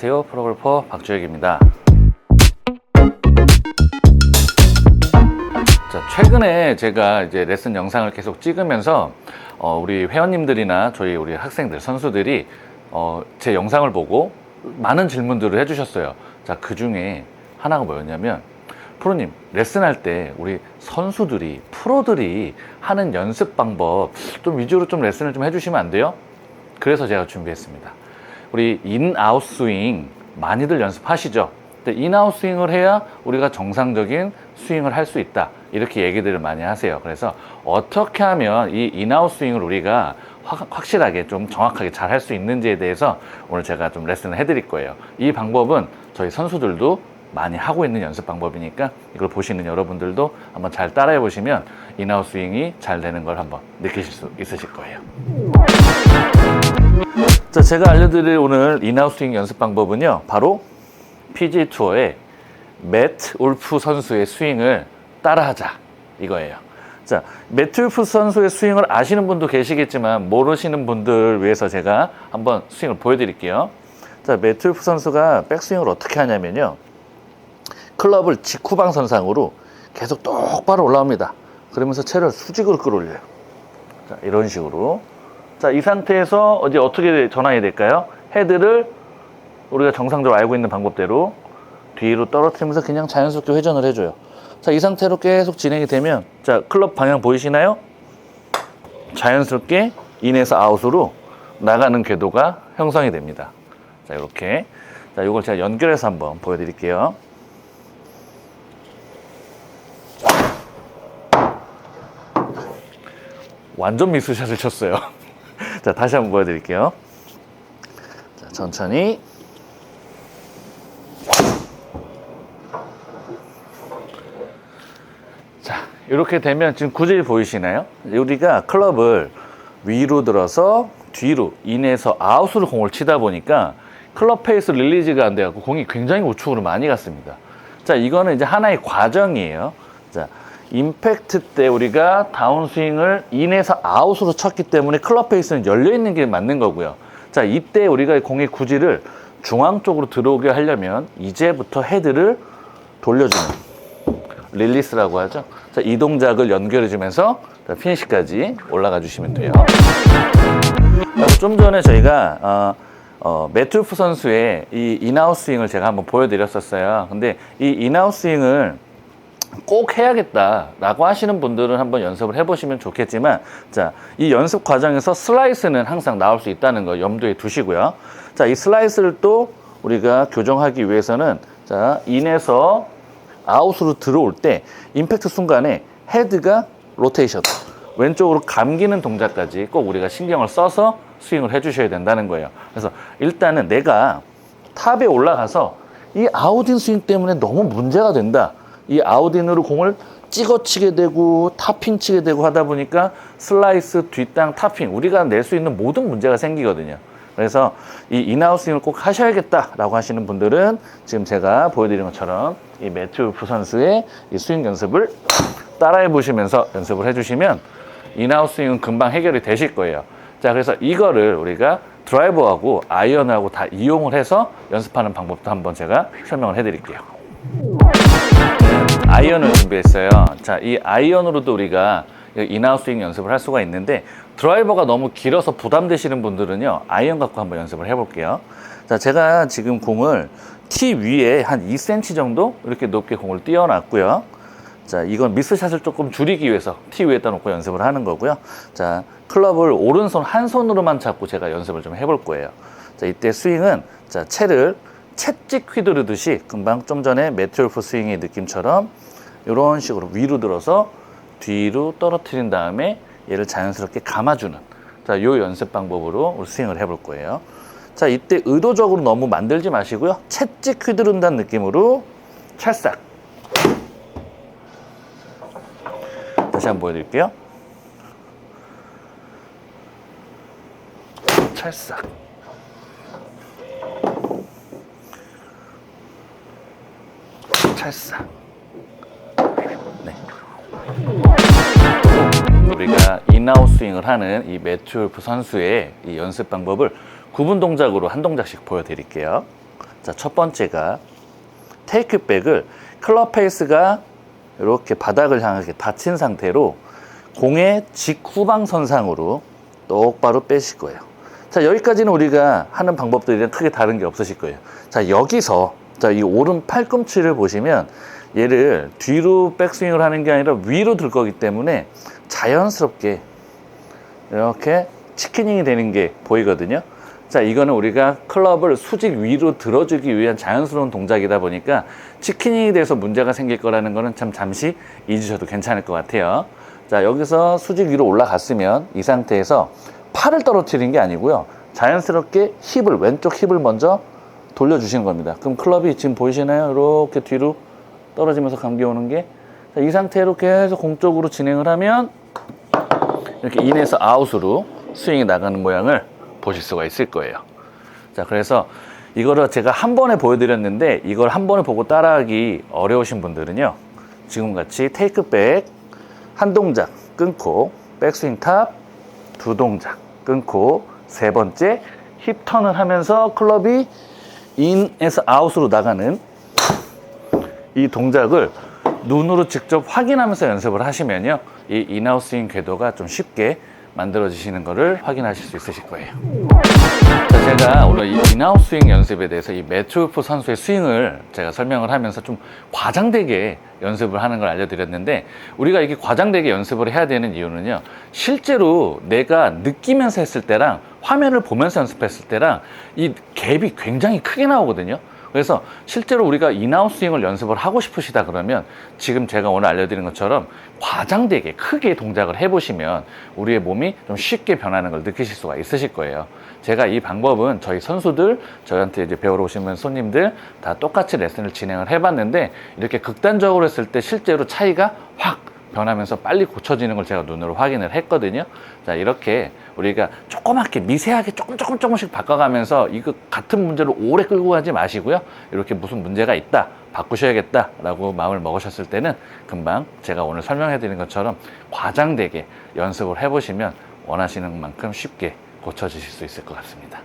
안녕하세요. 프로골퍼 박주혁입니다. 자, 최근에 제가 이제 레슨 영상을 계속 찍으면서 어, 우리 회원님들이나 저희 우리 학생들, 선수들이 어, 제 영상을 보고 많은 질문들을 해주셨어요. 자, 그 중에 하나가 뭐였냐면, 프로님, 레슨할 때 우리 선수들이, 프로들이 하는 연습 방법 좀 위주로 좀 레슨을 좀 해주시면 안 돼요? 그래서 제가 준비했습니다. 우리 인아웃 스윙 많이들 연습하시죠? 인아웃 스윙을 해야 우리가 정상적인 스윙을 할 수 있다. 이렇게 얘기들을 많이 하세요. 그래서 어떻게 하면 이 인아웃 스윙을 우리가 확, 확실하게 좀 정확하게 잘 할 수 있는지에 대해서 오늘 제가 좀 레슨을 해드릴 거예요. 이 방법은 저희 선수들도 많이 하고 있는 연습 방법이니까 이걸 보시는 여러분들도 한번 잘 따라해 보시면 인아웃 스윙이 잘 되는 걸 한번 느끼실 수 있으실 거예요. 자, 제가 알려드릴 오늘 인아웃 스윙 연습 방법은요, 바로 PG 투어의 매트 울프 선수의 스윙을 따라하자 이거예요. 자, 매트 울프 선수의 스윙을 아시는 분도 계시겠지만 모르시는 분들 위해서 제가 한번 스윙을 보여드릴게요. 자, 매트 울프 선수가 백스윙을 어떻게 하냐면요, 클럽을 직후방선상으로 계속 똑바로 올라옵니다. 그러면서 채를 수직으로 끌어올려요. 자, 이런 식으로. 자, 이 상태에서 이제 어떻게 전환이 될까요? 헤드를 우리가 정상적으로 알고 있는 방법대로 뒤로 떨어뜨리면서 그냥 자연스럽게 회전을 해줘요. 자, 이 상태로 계속 진행이 되면, 자, 클럽 방향 보이시나요? 자연스럽게 인에서 아웃으로 나가는 궤도가 형성이 됩니다. 자, 이렇게. 자, 이걸 제가 연결해서 한번 보여드릴게요. 완전 미스샷을 쳤어요. 자, 다시 한번 보여드릴게요. 자, 천천히. 자, 이렇게 되면 지금 구질이 보이시나요? 우리가 클럽을 위로 들어서 뒤로 인에서 아웃으로 공을 치다 보니까 클럽 페이스 릴리즈가 안 돼갖고 공이 굉장히 우측으로 많이 갔습니다. 자, 이거는 이제 하나의 과정이에요. 자, 임팩트 때 우리가 다운스윙을 인에서 아웃으로 쳤기 때문에 클럽 페이스는 열려 있는 게 맞는 거고요. 자, 이때 우리가 공의 구질을 중앙 쪽으로 들어오게 하려면 이제부터 헤드를 돌려주는 릴리스라고 하죠. 자, 이 동작을 연결해 주면서 피니시까지 올라가 주시면 돼요. 좀 전에 저희가 어, 어, 매트프 선수의 이 인아웃 스윙을 제가 한번 보여드렸었어요. 근데 이 인아웃 스윙을 꼭 해야겠다라고 하시는 분들은 한번 연습을 해보시면 좋겠지만, 자, 이 연습 과정에서 슬라이스는 항상 나올 수 있다는 거 염두에 두시고요. 자, 이 슬라이스를 또 우리가 교정하기 위해서는, 자, 인에서 아웃으로 들어올 때 임팩트 순간에 헤드가 로테이션, 왼쪽으로 감기는 동작까지 꼭 우리가 신경을 써서 스윙을 해주셔야 된다는 거예요. 그래서 일단은 내가 탑에 올라가서 이 아웃인 스윙 때문에 너무 문제가 된다. 이 아웃인으로 공을 찍어치게 되고 탑핑 치게 되고 하다 보니까 슬라이스, 뒷땅, 탑핑 우리가 낼 수 있는 모든 문제가 생기거든요. 그래서 이 인아웃 스윙을 꼭 하셔야겠다라고 하시는 분들은 지금 제가 보여드린 것처럼 이 매튜 울프 선수의 이 스윙 연습을 따라해 보시면서 연습을 해주시면 인아웃 스윙은 금방 해결이 되실 거예요. 자, 그래서 이거를 우리가 드라이버하고 아이언하고 다 이용을 해서 연습하는 방법도 한번 제가 설명을 해드릴게요. 아이언을 준비했어요. 자, 이 아이언으로도 우리가 인아웃 스윙 연습을 할 수가 있는데 드라이버가 너무 길어서 부담되시는 분들은요, 아이언 갖고 한번 연습을 해볼게요. 자, 제가 지금 공을 티 위에 한 2cm 정도 이렇게 높게 공을 띄워놨고요. 자, 이건 미스샷을 조금 줄이기 위해서 티 위에다 놓고 연습을 하는 거고요. 자, 클럽을 오른손 한 손으로만 잡고 제가 연습을 좀 해볼 거예요. 자, 이때 스윙은 자, 채를 채찍 휘두르듯이 금방 좀 전에 매트울프 스윙의 느낌처럼 이런 식으로 위로 들어서 뒤로 떨어뜨린 다음에 얘를 자연스럽게 감아주는 자, 요 연습 방법으로 우리 스윙을 해볼 거예요. 자, 이때 의도적으로 너무 만들지 마시고요. 채찍 휘두른다는 느낌으로 찰싹. 다시 한번 보여드릴게요. 찰싹. 찰싹. 네. 우리가 인아웃 스윙을 하는 이 매튜 울프 선수의 이 연습 방법을 구분 동작으로 한 동작씩 보여드릴게요. 자, 첫 번째가 테이크 백을 클럽 페이스가 이렇게 바닥을 향하게 닫힌 상태로 공의 직후방 선상으로 똑바로 빼실 거예요. 자, 여기까지는 우리가 하는 방법들이랑 크게 다른 게 없으실 거예요. 자, 여기서 자, 이 오른 팔꿈치를 보시면 얘를 뒤로 백스윙을 하는 게 아니라 위로 들 거기 때문에 자연스럽게 이렇게 치킨닝이 되는 게 보이거든요. 자, 이거는 우리가 클럽을 수직 위로 들어주기 위한 자연스러운 동작이다 보니까 치킨닝이 돼서 문제가 생길 거라는 거는 참 잠시 잊으셔도 괜찮을 것 같아요. 자, 여기서 수직 위로 올라갔으면 이 상태에서 팔을 떨어뜨리는 게 아니고요. 자연스럽게 힙을, 왼쪽 힙을 먼저 돌려주시는 겁니다. 그럼 클럽이 지금 보이시나요? 이렇게 뒤로 떨어지면서 감기 오는 게. 자, 이 상태로 계속 공쪽으로 진행을 하면 이렇게 인에서 아웃으로 스윙이 나가는 모양을 보실 수가 있을 거예요. 자, 그래서 이거를 제가 한 번에 보여드렸는데 이걸 한 번에 보고 따라하기 어려우신 분들은요. 지금 같이 테이크백 한 동작 끊고 백스윙 탑 두 동작 끊고 세 번째 힙 턴을 하면서 클럽이 인에서 아웃으로 나가는 이 동작을 눈으로 직접 확인하면서 연습을 하시면요. 이 인아웃 스윙 궤도가 좀 쉽게 만들어지시는 것을 확인하실 수 있으실 거예요. 자, 제가 오늘 이 인아웃 스윙 연습에 대해서 이 매트우프 선수의 스윙을 제가 설명을 하면서 좀 과장되게 연습을 하는 걸 알려드렸는데 우리가 이게 과장되게 연습을 해야 되는 이유는요. 실제로 내가 느끼면서 했을 때랑 화면을 보면서 연습했을 때랑 이 갭이 굉장히 크게 나오거든요. 그래서 실제로 우리가 인아웃 스윙을 연습을 하고 싶으시다 그러면 지금 제가 오늘 알려드린 것처럼 과장되게 크게 동작을 해보시면 우리의 몸이 좀 쉽게 변하는 걸 느끼실 수가 있으실 거예요. 제가 이 방법은 저희 선수들, 저희한테 이제 배우러 오시는 손님들 다 똑같이 레슨을 진행을 해봤는데 이렇게 극단적으로 했을 때 실제로 차이가 확 변하면서 빨리 고쳐지는 걸 제가 눈으로 확인을 했거든요. 자, 이렇게 우리가 조그맣게 미세하게 조금 조금 조금씩 바꿔가면서 이거 같은 문제를 오래 끌고 가지 마시고요. 이렇게 무슨 문제가 있다, 바꾸셔야겠다라고 마음을 먹으셨을 때는 금방 제가 오늘 설명해 드린 것처럼 과장되게 연습을 해 보시면 원하시는 만큼 쉽게 고쳐지실 수 있을 것 같습니다.